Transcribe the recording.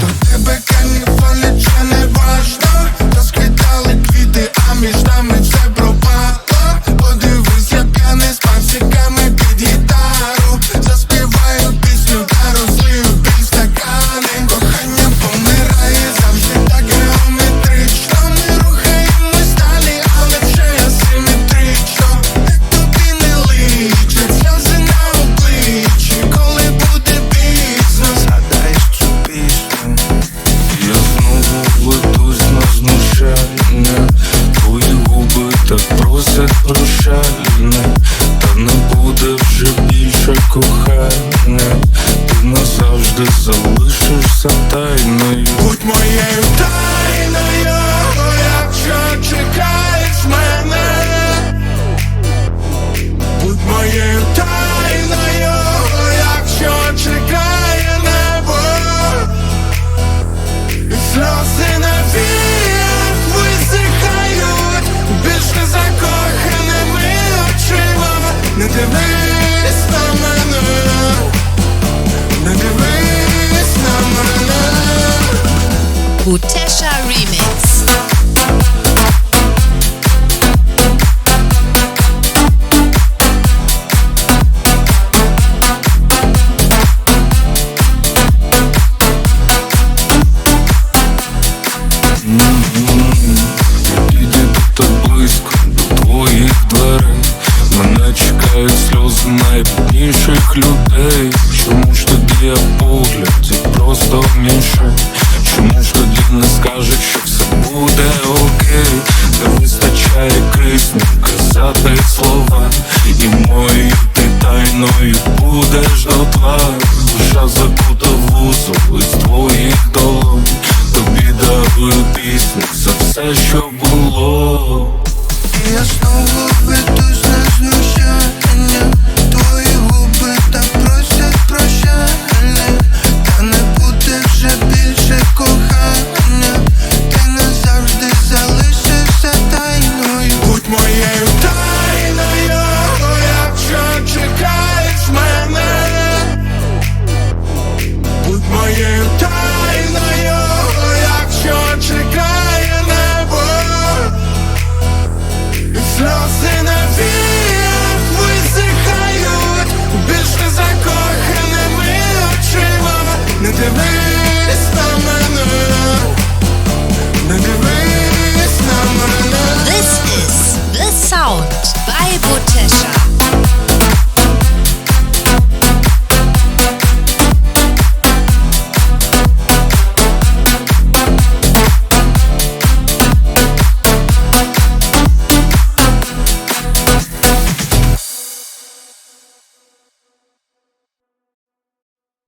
До тебе кані, не важно Розквітали квіти, а між нами так просить прощальне, та не буде вже більше кохання, ти назавжди залишишся тайною. Будь моєю тайною Bootech. окей, Та вистачає крик, доказати слова, і моєю ти тайною будеш.